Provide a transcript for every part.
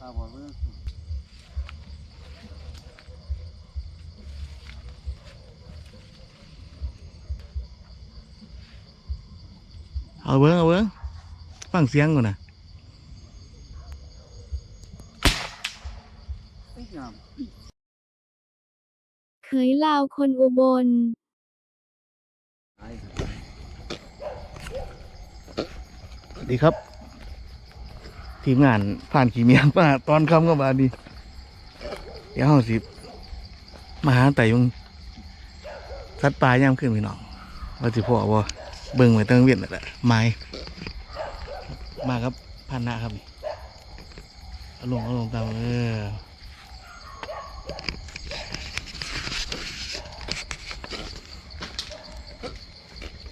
ตาบอดไม่ต้องสูงเอาเบิ้งเอาเบิ้งฟังเสียงก่อนนะไอ้ยามเขยลาวคนอุบลตายสวัสดีครับ ทีมงานผ่านขี่เมียงมาตอนคำก็มาดีเดี๋ยวสิมาหาแต่ยุงสัตว์ป่าย่ำขึ้นพี่น้องว่าสิพ่อว่าเบิ่งไว้ตั้งเวียนนั่นแหละไม้มาครับพันนะครับนี่เอาลงเอาลงตามเออ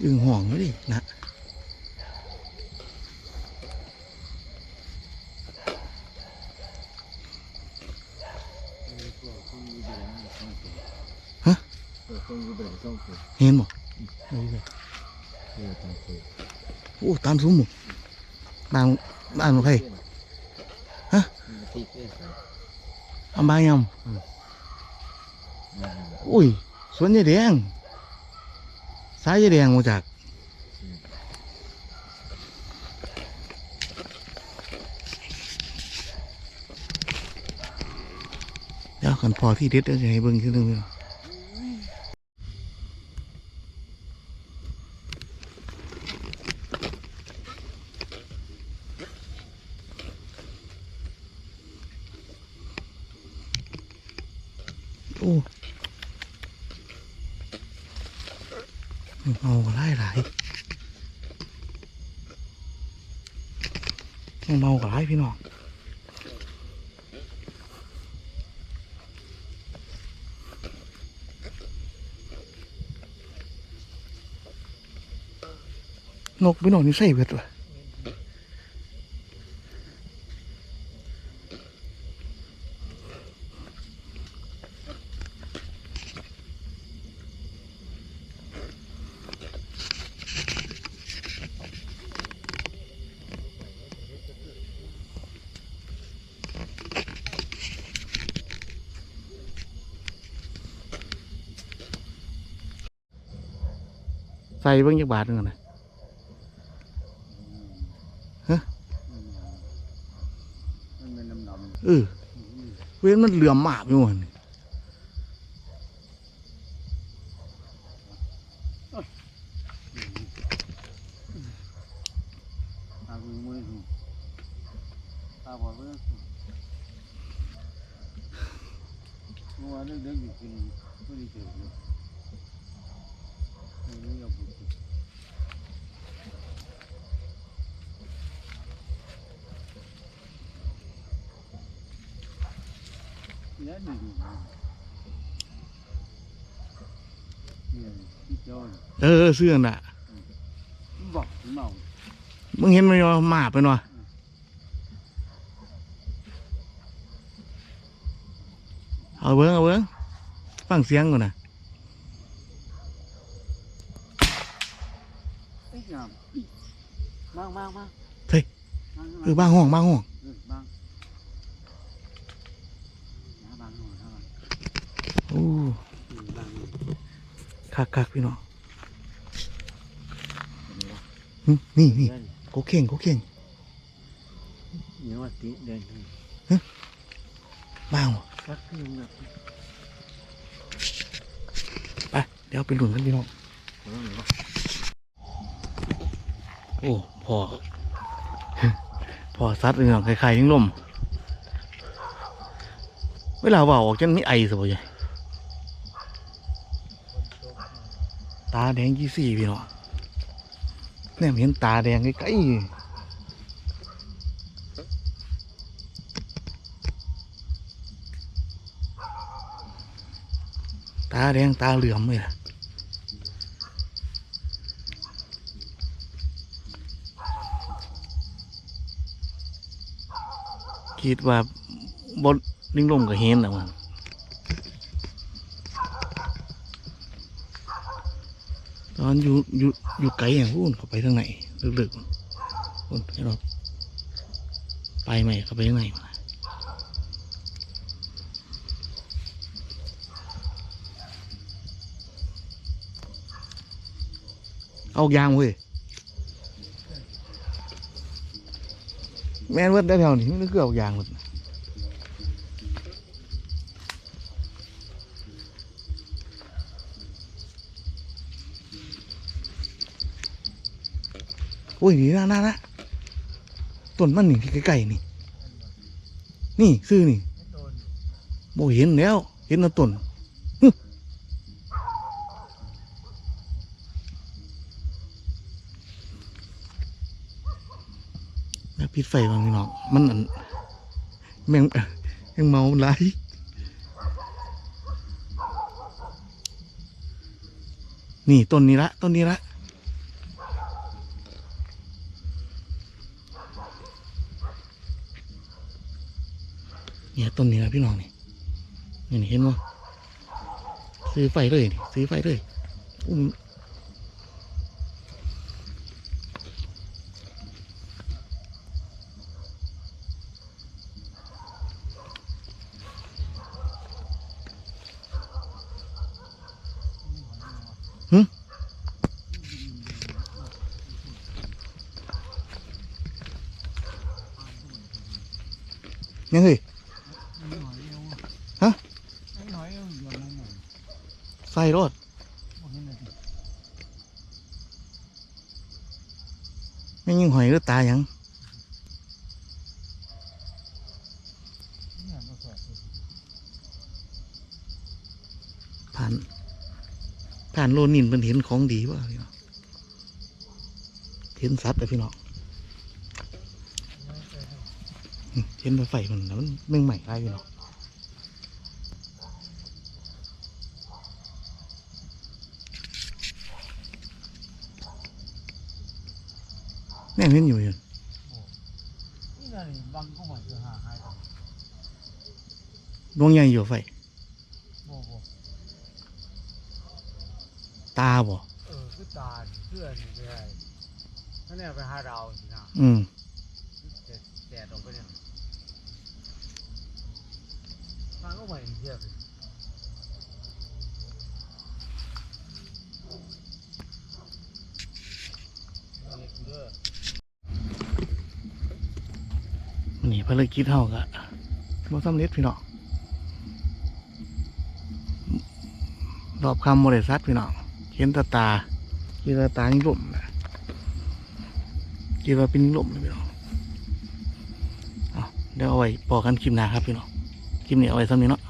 อึ่งห่วงไม่ดินะ เออต้องอยู่เป็นต้องสูงเห็นบ่เออต้องสูงโอ้ตามซุ้มบ่บางบ้านบ่ใคร ฮะ มันติดเอ้ยครับ อำบางย อืมำอุ้ยสวนยายแดงสายยายแดงมาจากเดี๋ยวกันพอที่เด็ดเดี๋ยวจะให้เบิ่งขึ้นหนึงพี่น้อง โอ้เมาหลายหลายเมากหลายพี่น้องนกพี่น้องนี่ใส่เบิดวะใส่เบิ่งจักบาทหนึงอะนะมันเป็นน้ำดเออเว้นมันเหลื่อมมากอยู่มันนี่ำตาคือมือสูงตาบอดไม่ต้องสูงเมื่อวานเด็กๆอยู่กินไม่ได้เจอเลยไม่รู้อยากพู เนี่ยดีดีนะเนี่ยที่เจ้าเนี่ยเออเออเสื้อน่ะ บอกเมามึงเห็นมันว่าหมาไปหน่อยเอาเบิ้งเอาเบิ้งฟังเสียงก่อนนะไอ้ยามบางบางบางเออบ้างห้องบ้างห้องเออบางนะบางหน่อยนะบาง โอ้ อืมบาง คักคักพี่น้องนี่นี่โกเข่งโกเข่งเนี่ยว่าติเดินบ้างวะสักนึงนะไปเดี๋ยวไปหลุนกันพี่น้องโอ้พอพอซัดเลยน้องใครๆยังลมเวลาเว่าออกจังนี่ไอสบาย ตาแดงยี่สี่พี่น้องเนี่ยเห็นตาแดงใกล้ๆตาแดงตาเหลือมเลยล่ะคิดว่าบดลิงลมก็เห็นแล้วมัน ตอนอยู่อยู่อยู่ไกลอย่างพูนเขาไปทางไหนลึกๆคนไปราไปใหม่เขาไปทางไหนเอายางเว้ยแม่นวัดได้แถวนี้ไนึกเกือบยางหมด โอ้ยนี่นะนะนะต้นมันนี่ใกล้ๆนี่ นี่ซื้อนี่โดนโบเห็นแล้ว เห็นแตต้นฮึแล้วปิดไฟบางพี่น้องมันอันแมงแมงเมาหลนี่ต้นนี้ละต้นนี้ละ เนี่ยต้นนี้ละพี่น้องนี่นี่เห็นว่าซื้อไฟเลยนี่ซื้อไฟเลยอุ้มยังไง หน่อยเอว ฮะ ไอ้หน่อยเอวอยู่มุมหมุน ใส่รถไม่ยิงหอยหรือตายังผ่านผ่านโลนินเป็นเห็นของดีวะพี่น้องเห็นสัตว์เลยพี่น้องเห็นไฟมันมันแม่งใหม่ไรพี่น้อง แม่งเห็นอยู่อยู่นี่น่ะนี่บังเข้ามาจะหาหายกันดวงใหญ่อยู่ไฟบ่บ่ตาบ่เออคือตาเพื่อนนี่ไปให้นั่นเนี่ยไปหาดาวสินะอืมแดดแดดออกไปเนี่ยทางก็เหมือนเทียบเลย วันนี้ ภารกิจเท่ากับบ่สำเร็จพี่น้องรอบคำบริษัทพี่น้องเห็นตาตาคิดว่าตานี่ลมนะคิดว่าเป็นยิงลมนะพี่น้องเอาเดี๋ยวเอาไว้ปอกันคลิปหน้าครับพี่น้องคลิปนี้เอาไว้ซ้ำนี้เนาะ